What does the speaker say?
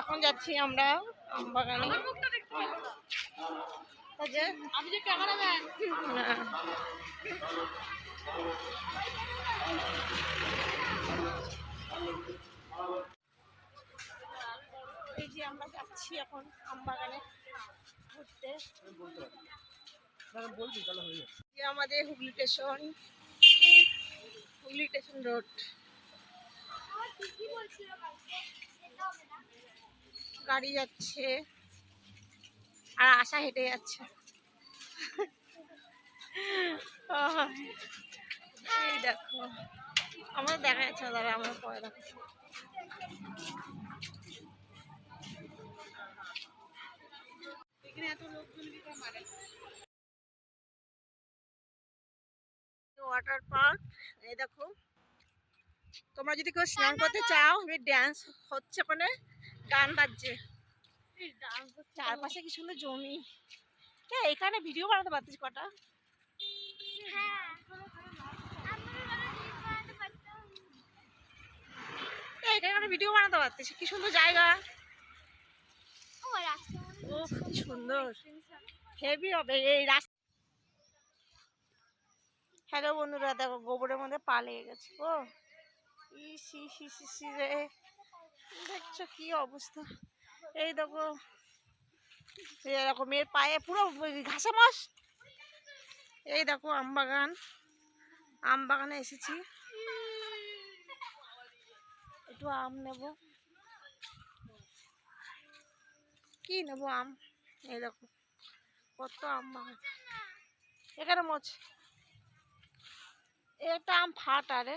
এখন যাচ্ছি আমরা আমবাগানে আচ্ছা, আমি যে। এই যে আমরা যাচ্ছি এখন ঘুরতে। আমাদের Hooghly station Hooghly station road. গাড়ি যাচ্ছে। আর আশা হেঁটে যাচ্ছে। এই দেখো। আমাদের দেখা যাচ্ছে দাঁড়া আমরা পরে দেখো ওয়াটার পার্ক এই দেখো। তোমরা যদি কেউ স্নান করতে চাও ড্যান্স হচ্ছে ওখানে গান বাজছে। চারপাশে কি সুন্দর জমি? হ্যাঁ এখানে ভিডিও বানাতে পারতিস কটা? এখানে ভিডিও বানাতে পারতিস? কি সুন্দর জায়গা। ও, কি সুন্দর। হেভি হবে। এই রাস্তা হ্যালো বন্ধুরা, দেখো গোবরের মধ্যে পা লেগে গেছে, ও। ইস ইস ইস ইস ইস রে। দেখছ কি অবস্থা? এই দেখো। দেখো, মেয়ের পায়ে পুরো ঘাসে মাস। এই দেখো, আম বাগান। আম বাগানে এসেছি। একটু আম নেব। কি নেব আম? এই দেখো, কত আম বাগান। এখানে মোচ এটা আম ফাট রে।